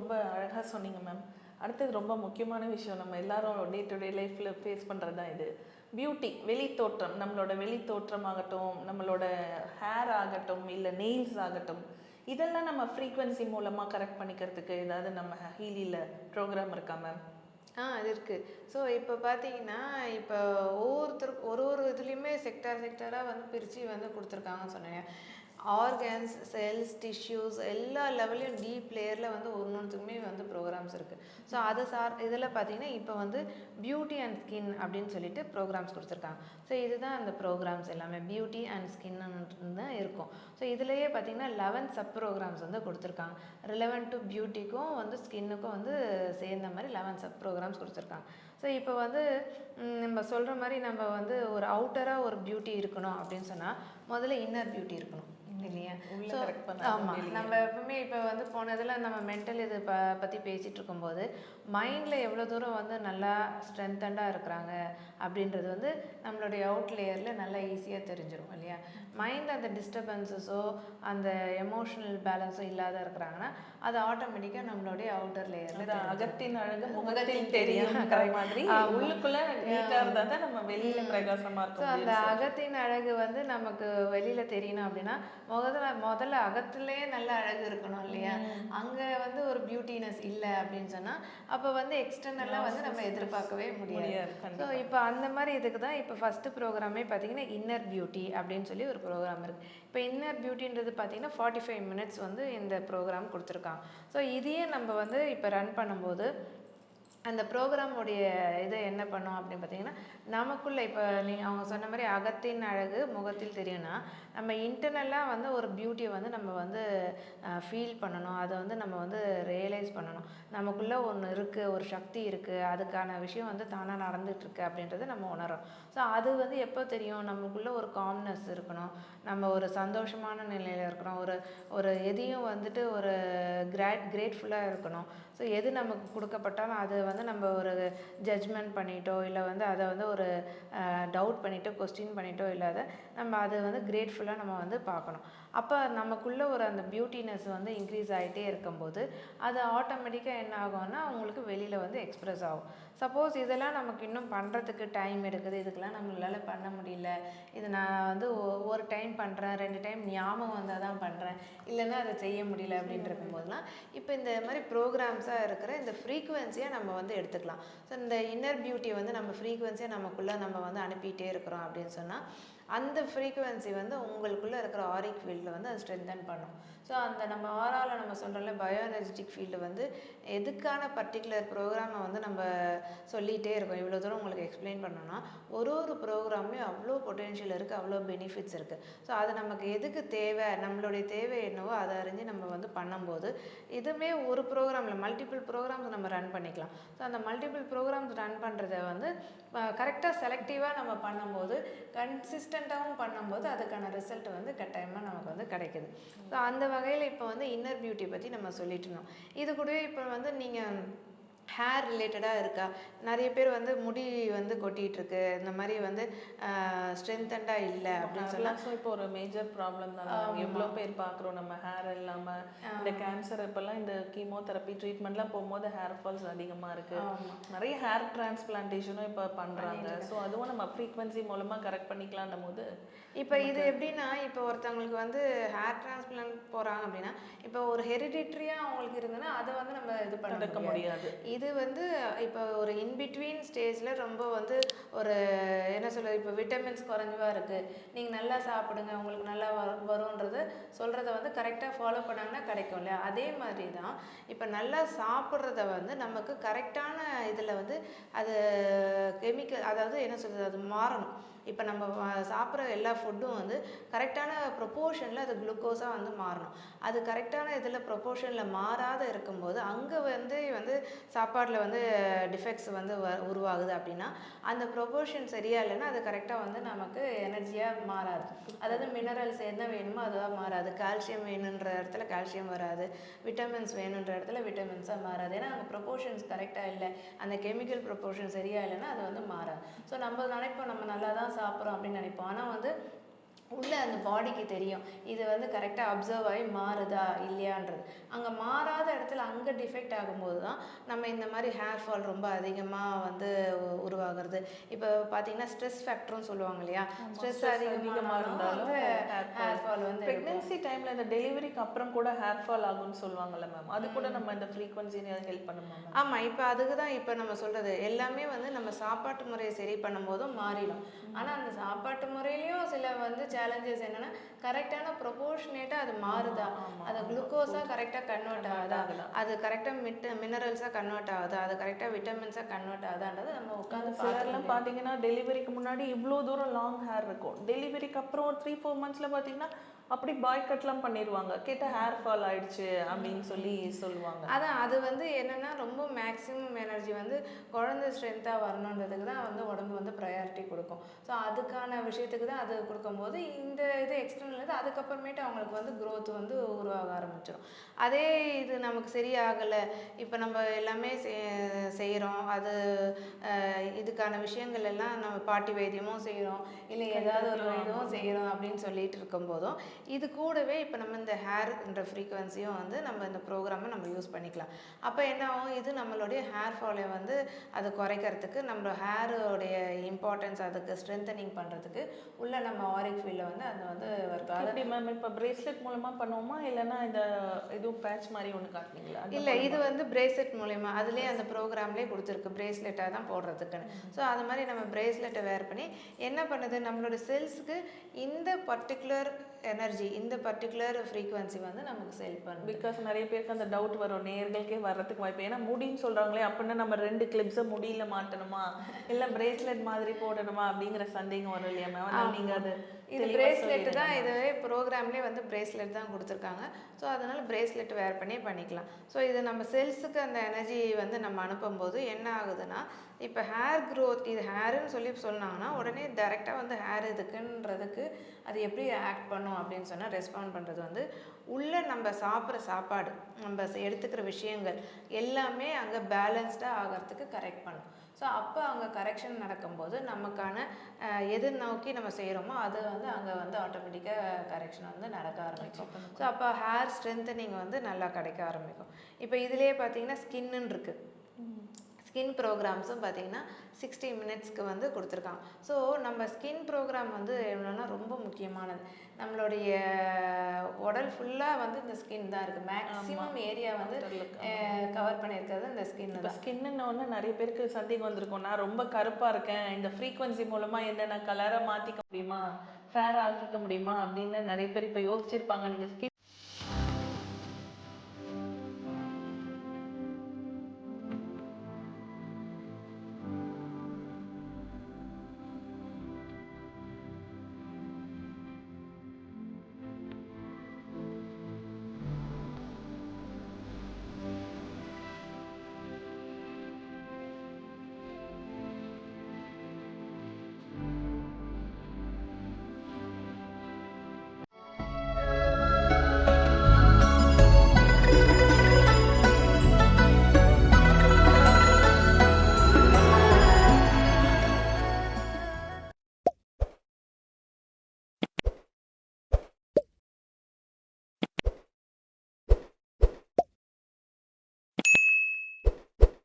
ரொம்ப அழகாக சொன்னீங்க மேம் அடுத்தது ரொம்ப முக்கியமான விஷயம் நம்ம எல்லாரும் டே டு டே லைஃப்பில் ஃபேஸ் பண்ணுறது தான் இது. பியூட்டி வெளி தோற்றம் நம்மளோட வெளி தோற்றம் ஆகட்டும் நம்மளோட ஹேர் ஆகட்டும் இல்லை நெயில்ஸ் ஆகட்டும் இதெல்லாம் நம்ம ஃப்ரீக்வன்சி மூலமாக கரெக்ட் பண்ணிக்கிறதுக்கு ஏதாவது நம்ம ஹீலியில் ப்ரோக்ராம் இருக்கா மேம் ஆ அது இருக்குது ஸோ இப்போ பார்த்தீங்கன்னா இப்போ ஒவ்வொருத்தருக்கு ஒரு ஒரு இதுலேயுமே செக்டார் செக்டாராக வந்து பிரித்து வந்து கொடுத்துருக்காங்கன்னு சொன்னேன் ஆர்கன்ஸ் செல்ஸ் டிஷ்யூஸ் எல்லா லெவலையும் டீப் லேயரில் வந்து ஒன்றுத்துக்குமே வந்து ப்ரோக்ராம்ஸ் இருக்குது ஸோ அது சார் இதில் பார்த்தீங்கன்னா இப்போ வந்து பியூட்டி அண்ட் ஸ்கின் அப்படின்னு சொல்லிட்டு ப்ரோக்ராம்ஸ் கொடுத்துருக்காங்க. ஸோ இதுதான் அந்த ப்ரோக்ராம்ஸ் எல்லாமே பியூட்டி அண்ட் ஸ்கின்னு தான் இருக்கும். ஸோ இதுலேயே பார்த்தீங்கன்னா லெவன் சப் ப்ரோக்ராம்ஸ் வந்து கொடுத்துருக்காங்க. ரிலவெண்ட் டு பியூட்டிக்கும் வந்து ஸ்கின்னுக்கும் வந்து சேர்ந்த மாதிரி லெவன் சப் ப்ரோக்ராம்ஸ் கொடுத்துருக்காங்க. ஸோ இப்போ வந்து நம்ம சொல்கிற மாதிரி நம்ம வந்து ஒரு அவுட்டராக ஒரு பியூட்டி இருக்கணும் அப்படின்னு சொன்னால் முதல்ல இன்னர் பியூட்டி இருக்கணும் இல்லையா ஸோ ஆமாம். நம்ம எப்பவுமே இப்போ வந்து போனதில் நம்ம மென்டல் இது ப பற்றி பேசிகிட்டு இருக்கும்போது மைண்டில் எவ்வளோ தூரம் வந்து நல்லா ஸ்ட்ரென்தண்டாக இருக்கிறாங்க அப்படின்றது வந்து நம்மளுடைய அவுட் லேயரில் நல்லா ஈஸியாக தெரிஞ்சிரும் இல்லையா மைண்டில் அந்த டிஸ்டர்பன்சஸோ அந்த எமோஷனல் பேலன்ஸோ இல்லாத இருக்கிறாங்கன்னா அது ஆட்டோமேட்டிக்காக நம்மளுடைய அவுட்டர் லேயரில் அகத்தின் அழகு முகத்தில் தெரியும். மாதிரி. உள்ளுக்குள்ள நீட்டா இருந்தா தான் நம்ம வெளியில பிரகாசமா ஸோ இருக்கும் அந்த அகத்தின் அழகு வந்து நமக்கு வெளியில தெரியணும் அப்படின்னா முதல்ல முதல்ல அகத்திலேயே நல்ல அழகு இருக்கணும் இல்லையா? அங்க வந்து ஒரு பியூட்டினஸ் இல்லை அப்படின்னு சொன்னா அப்ப வந்து எக்ஸ்டர்னலாக வந்து நம்ம எதிர்பார்க்கவே முடியாது. ஸோ. இப்போ அந்த மாதிரி இதுக்கு தான் இப்போ ஃபஸ்ட்டு ப்ரோக்ராமே பார்த்தீங்கன்னா இன்னர் பியூட்டி அப்படின்னு சொல்லி ஒரு ப்ரோக்ராம் இருக்குது இப்போ இன்னர் பியூட்டின்றது பார்த்தீங்கன்னா ஃபார்ட்டி ஃபைவ் மினிட்ஸ் வந்து இந்த ப்ரோக்ராம் கொடுத்துருக்காங்க. ஸோ இதையே நம்ம வந்து இப்போ ரன் பண்ணும்போது அந்த ப்ரோக்ராமுடைய இதை என்ன பண்ணும் அப்படின்னு பார்த்தீங்கன்னா நமக்குள்ளே இப்போ நீங்கள் அவங்க சொன்ன மாதிரி அகத்தின் அழகு முகத்தில் தெரியும்னா நம்ம இன்டர்னலாக வந்து ஒரு பியூட்டியை வந்து நம்ம வந்து ஃபீல் பண்ணணும். அதை வந்து நம்ம வந்து ரியலைஸ் பண்ணணும். நமக்குள்ளே ஒன்று இருக்குது ஒரு சக்தி இருக்குது அதுக்கான விஷயம் வந்து தானாக நடந்துகிட்ருக்கு அப்படின்றத நம்ம உணரோம் ஸோ அது வந்து எப்போ தெரியும்? நமக்குள்ளே ஒரு காம்னஸ் இருக்கணும். நம்ம ஒரு சந்தோஷமான நிலையில் இருக்கணும். ஒரு ஒரு எதையும் வந்துட்டு ஒரு கிராட் கிரேட்ஃபுல்லாக இருக்கணும். ஸோ எது நமக்கு கொடுக்கப்பட்டாலும் அது வந்து நம்ம ஒரு ஜட்ஜ்மெண்ட் பண்ணிட்டோ இல்லை வந்து அதை வந்து ஒரு டவுட் பண்ணிட்டோ கொஸ்டின் பண்ணிட்டோ இல்லாத நம்ம அதை வந்து கிரேட்ஃபுல்லாக நம்ம வந்து பார்க்கணும். அப்போ நமக்குள்ள ஒரு அந்த பியூட்டினஸ் வந்து இன்க்ரீஸ் ஆகிட்டே இருக்கும்போது அது ஆட்டோமேட்டிக்காக என்ன ஆகும்னா அவங்களுக்கு வெளியில் வந்து எக்ஸ்ப்ரெஸ் ஆகும். சப்போஸ் இதெல்லாம் நமக்கு இன்னும் பண்ணுறதுக்கு டைம் எடுக்குது இதுக்கெல்லாம் நம்மளால பண்ண முடியல இது நான் வந்து ஒரு டைம் பண்ணுறேன் ரெண்டு டைம் ஞாபகம் வந்தால் தான் பண்ணுறேன் இல்லைன்னா அதை செய்ய முடியல அப்படின்ட்டு இருக்கும்போதெல்லாம் இப்போ இந்த மாதிரி ப்ரோக்ராம்ஸாக இருக்கிற இந்த ஃப்ரீக்குவென்சியை நம்ம வந்து எடுத்துக்கலாம். ஸோ இந்த இன்னர் பியூட்டியை வந்து நம்ம ஃப்ரீக்குவென்சியை நமக்குள்ளே நம்ம வந்து அனுப்பிட்டே இருக்கிறோம் அப்படின்னு சொன்னால் அந்த ஃப்ரீக்குவென்சி வந்து உங்களுக்குள்ளே இருக்கிற ஆரிக் ஃபீல்டில் வந்து அது ஸ்ட்ரென்தன் பண்ணும். ஸோ அந்த நம்ம ஆறால் நம்ம சொல்கிறோம்ல பயோ எனர்ஜெட்டிக் ஃபீல்டு வந்து எதுக்கான பர்டிகுலர் ப்ரோக்ராமை வந்து நம்ம சொல்லிகிட்டே இருக்கோம்? இவ்வளோ தூரம் உங்களுக்கு எக்ஸ்பிளைன் பண்ணோன்னா ஒரு ஒரு ப்ரோக்ராமே அவ்வளோ பொட்டென்ஷியல் இருக்குது அவ்வளோ பெனிஃபிட்ஸ் இருக்குது ஸோ அது நமக்கு எதுக்கு தேவை? நம்மளுடைய தேவை என்னவோ அதை அறிஞ்சு நம்ம வந்து பண்ணும்போது இதுவுமே ஒரு ப்ரோக்ராமில் மல்டிபிள் ப்ரோக்ராம்ஸ் நம்ம ரன் பண்ணிக்கலாம். ஸோ அந்த மல்டிபிள் ப்ரோக்ராம்ஸ் ரன் பண்ணுறத வந்து கரெக்டாக செலக்டிவாக நம்ம பண்ணும்போது கன்சிஸ்டண்ட்டாகவும் பண்ணும்போது அதுக்கான ரிசல்ட் வந்து கட்டாயமாக நமக்கு வந்து கிடைக்குது. ஸோ அந்த வகையில் இப்போ வந்து இன்னர் பியூட்டி பற்றி நம்ம சொல்லிட்டு இருந்தோம். இது கூடவே இப்போ வந்து நீங்கள் ஹேர் ரிலேட்டடாக இருக்கா? நிறைய பேர் வந்து முடி வந்து கொட்டிகிட்டு இருக்கு இந்த மாதிரி வந்து ஸ்ட்ரென்தண்டாக இல்லை அப்படின்னு ஸோ இப்போ ஒரு மேஜர் ப்ராப்ளம் தான். எவ்வளோ பேர் பார்க்குறோம் நம்ம ஹேர் இல்லாம. இந்த கேன்சர் இப்போல்லாம் இந்த கீமோதெரப்பி ட்ரீட்மெண்ட்லாம் போகும்போது ஹேர் ஃபால்ஸ் அதிகமா இருக்கு. நிறைய ஹேர் டிரான்ஸ்பிளான்டேஷனும் இப்போ பண்றாங்க. ஸோ அதுவும் நம்ம ஃப்ரீக்வன்சி மூலமா கரெக்ட் பண்ணிக்கலாம்னும் போது இப்போ இது எப்படின்னா இப்போ ஒருத்தவங்களுக்கு வந்து ஹேர் டிரான்ஸ்பிளான்ட் போகிறாங்க அப்படின்னா இப்போ ஒரு ஹெரிடிட்ரியாக அவங்களுக்கு இருந்ததுன்னா அதை வந்து நம்ம இது பண்ண தடுக்க முடியாது. முடியாது. இது வந்து இப்போ ஒரு இன்பிட்வீன் ஸ்டேஜில் ரொம்ப வந்து ஒரு என்ன சொல்ல இப்போ விட்டமின்ஸ் குறைஞ்சவா இருக்குது நீங்கள் நல்லா சாப்பிடுங்க உங்களுக்கு நல்லா வரும் வரும்ன்றது சொல்கிறத வந்து கரெக்டாக ஃபாலோ பண்ணாங்கன்னா கிடைக்கும் இல்லையா? அதே மாதிரி தான் இப்போ நல்லா சாப்பிட்றத வந்து நமக்கு கரெக்டான இதில் வந்து அது கெமிக்கல் அதாவது என்ன சொல்கிறது அது மாறணும். இப்போ நம்ம சாப்பிட்ற எல்லா ஃபுட்டும் வந்து கரெக்டான ப்ரொப்போர்ஷனில் அது குளுக்கோஸாக வந்து மாறணும். அது கரெக்டான இதில் ப்ரொப்போர்ஷனில் மாறாத இருக்கும்போது அங்கே வந்து வந்து சாப்பாட்டில் வந்து டிஃபெக்ட்ஸ் வந்து வ உருவாகுது அப்படின்னா அந்த ப்ரொப்போர்ஷன் சரியாக இல்லைன்னா அது கரெக்டாக வந்து நமக்கு எனர்ஜியாக மாறாது. அதாவது மினரல்ஸ் என்ன வேணுமோ அதுவாக மாறாது. கால்சியம் வேணுன்ற இடத்துல கால்சியம் வராது. விட்டமின்ஸ் வேணுன்ற இடத்துல விட்டமின்ஸாக மாறாது. ஏன்னா நம்ம ப்ரொப்போர்ஷன்ஸ் கரெக்டாக இல்லை. அந்த கெமிக்கல் ப்ரொப்போர்ஷன் சரியாக இல்லைன்னா அது வந்து மாறாது. ஸோ நம்ம நினைப்போம் நம்ம நல்லா தான் சாப்பிட்றோம் அப்படின்னு நினைப்போம். ஆனால் வந்து உள்ள அந்த பாடிக்கு தெரியும். இது வந்து கரெக்டாக அப்சர்வ் ஆகி மாறுதா இல்லையான்றது. அங்கே மாறாத இடத்துல அங்கே டிஃபெக்ட் ஆகும்போது தான் நம்ம இந்த மாதிரி ஹேர் ஃபால் ரொம்ப அதிகமாக வந்து உருவாகிறது. இப்போ பார்த்தீங்கன்னா ஸ்ட்ரெஸ் ஃபேக்டர்னு சொல்லுவாங்க இல்லையா? ஸ்ட்ரெஸ் அதிகமாக இருந்தாலும் ஹேர் ஃபால் வந்து. பிரெக்னன்சி டைம்ல இந்த டெலிவரிக்கு அப்புறம் கூட ஹேர் ஃபால் ஆகும்னு சொல்லுவாங்கல்ல மேம் அது கூட நம்ம இந்த ஃப்ரீக்வன்சி ஹெல்ப் பண்ணுமா மேம் ஆமாம் இப்போ அதுக்கு தான் இப்போ நம்ம சொல்கிறது எல்லாமே வந்து நம்ம சாப்பாட்டு முறையை சரி பண்ணும்போதும் மாறிடும். ஆனால் அந்த சாப்பாட்டு முறையிலையும் சில வந்து சேலஞ்சஸ் என்னென்னா கரெக்டான ப்ரொபோர்ஷனேட்டாக அது மாறுதா? அது குளுக்கோஸாக கரெக்டாக கன்வெர்ட் ஆகுதா? அது கரெக்டாக மிட் மினரல்ஸாக கன்வெர்ட் ஆகுதா? அது கரெக்டாக விட்டமின்ஸாக கன்வெர்ட் ஆகுதான்றது நம்ம உட்காந்து சிலர்லாம் பார்த்தீங்கன்னா டெலிவரிக்கு முன்னாடி இவ்வளோ தூரம் லாங் ஹேர் இருக்கும். டெலிவரிக்கு அப்புறம் ஒரு த்ரீ ஃபோர் மந்த்ஸில் பார்த்தீங்கன்னா அப்படி பாய் கட்லாம் பண்ணிடுவாங்க கேட்ட ஹேர் ஃபால் ஆயிடுச்சு அப்படின்னு சொல்லி சொல்லுவாங்க. அதான் அது வந்து என்னன்னா ரொம்ப மேக்ஸிமம் எனர்ஜி வந்து குழந்தை ஸ்ட்ரென்த்தாக வரணுன்றதுக்கு தான் வந்து உடம்பு வந்து ப்ரையாரிட்டி கொடுக்கும். ஸோ அதுக்கான விஷயத்துக்கு தான் அது கொடுக்கும்போது இந்த இது எக்ஸ்டர்னல் இது அதுக்கப்புறமேட்டு அவங்களுக்கு வந்து growth வந்து உருவாக ஆரம்பிச்சிடும் அதே இது நமக்கு சரியாகலை இப்போ நம்ம எல்லாமே செய்கிறோம் அது இதுக்கான விஷயங்கள் எல்லாம் நம்ம பாட்டி வைத்தியமும் செய்கிறோம் இல்லை ஏதாவது ஒரு இதுவும் செய்கிறோம் அப்படின்னு சொல்லிட்டு இருக்கும்போதும் இது கூடவே இப்போ நம்ம இந்த ஹேர்ன்ற ஃப்ரீக்குவென்சியும் வந்து நம்ம இந்த ப்ரோக்ராமை நம்ம யூஸ் பண்ணிக்கலாம். அப்போ என்ன ஆகும்? இது நம்மளுடைய ஹேர் ஃபாலை வந்து அது குறைக்கிறதுக்கு நம்ம ஹேரோடைய இம்பார்ட்டன்ஸ் அதுக்கு ஸ்ட்ரென்தனிங் பண்ணுறதுக்கு உள்ள நம்ம ஆரிக் ஃபீல்டில் வந்து அது வந்து வருது அது எப்படி மேம் இப்போ பிரேஸ்லெட் மூலமா பண்ணுவோமா? இல்லைன்னா இந்த இதுவும் பேட்ச் மாதிரி ஒன்று காட்டுனீங்களா அந்த இல்லை இது வந்து பிரேஸ்லெட் மூலயமா. அதுலேயே அந்த ப்ரோக்ராம்லேயே கொடுத்துருக்கு. பிரேஸ்லெட்டாக தான் போடுறதுக்குன்னு. ஸோ அது மாதிரி நம்ம பிரேஸ்லெட்டை வேர் பண்ணி என்ன பண்ணுது? நம்மளோட செல்ஸுக்கு இந்த பர்டிகுலர் எனர்ஜி இந்த பர்டிகுலர் ஃப்ரீக்குவென்சி வந்து நமக்கு செல் பண்ணுது. பிகாஸ் நிறைய பேருக்கு அந்த டவுட் வரும். நேர்களுக்கே வர்றதுக்கு வாய்ப்பு. ஏன்னா முடின்னு சொல்றாங்களே அப்படின்னா நம்ம ரெண்டு கிளிப்ஸை முடியல மாட்டணுமா? இல்ல பிரேஸ்லெட் மாதிரி போடணுமா? அப்படிங்கிற சந்தேகம் வரும் இல்லையா மேம் அதனால நீங்க அது இது பிரேஸ்லெட். தான் இதுவே ப்ரோக்ராம்லேயே வந்து பிரேஸ்லெட் தான் கொடுத்துருக்காங்க ஸோ அதனால பிரேஸ்லெட் வேர் பண்ணி பண்ணிக்கலாம் ஸோ இது நம்ம செல்ஸுக்கு அந்த எனர்ஜி வந்து நம்ம அனுப்பும்போது என்ன ஆகுதுன்னா இப்போ ஹேர் growth இது ஹேருன்னு சொல்லி சொன்னாங்கன்னா உடனே டைரெக்டாக வந்து ஹேர் இதுக்குன்றதுக்கு அது எப்படி ஆக்ட் பண்ணும் அப்படின்னு சொன்னால் ரெஸ்பாண்ட் பண்ணுறது வந்து உள்ளே நம்ம சாப்பிட்ற சாப்பாடு நம்ம எடுத்துக்கிற விஷயங்கள் எல்லாமே அங்கே பேலன்ஸ்டாக ஆகிறதுக்கு கரெக்ட் பண்ணும். ஸோ அப்போ அங்கே கரெக்ஷன் நடக்கும்போது நமக்கான எது நோக்கி நம்ம செய்கிறோமோ அது வந்து அங்கே வந்து ஆட்டோமேட்டிக்காக கரெக்ஷன் வந்து நடக்க ஆரம்பிக்கும். ஸோ அப்போ ஹேர் ஸ்ட்ரென்தனிங் வந்து நல்லா கிடைக்க ஆரம்பிக்கும். இப்போ இதுலேயே பார்த்தீங்கன்னா ஸ்கின்னு இருக்குது ஸ்கின் ப்ரோக்ராம்ஸும் பார்த்தீங்கன்னா சிக்ஸ்டி மினிட்ஸ்க்கு வந்து கொடுத்துருக்காங்க. ஸோ நம்ம ஸ்கின் ப்ரோக்ராம் வந்து என்னன்னா ரொம்ப முக்கியமானது. நம்மளுடைய உடல் ஃபுல்லாக வந்து இந்த ஸ்கின் தான் இருக்குது மேக்ஸிமம் ஏரியா வந்து கவர் பண்ணியிருக்கிறது இந்த ஸ்கின் தான். ஸ்கின்னு ஒன்று நிறைய பேருக்கு சந்தேகம் வந்திருக்கும். நான் ரொம்ப கருப்பா இருக்கேன். இந்த ஃப்ரீக்வன்சி மூலமா என்ன நான் கலரை மாத்திக்க முடியுமா? ஃபேர் ஆக்கிக்க முடியுமா? அப்படின்னு நிறைய பேர் இப்போ யோசிச்சிருப்பாங்க. நீங்க ஸ்கின்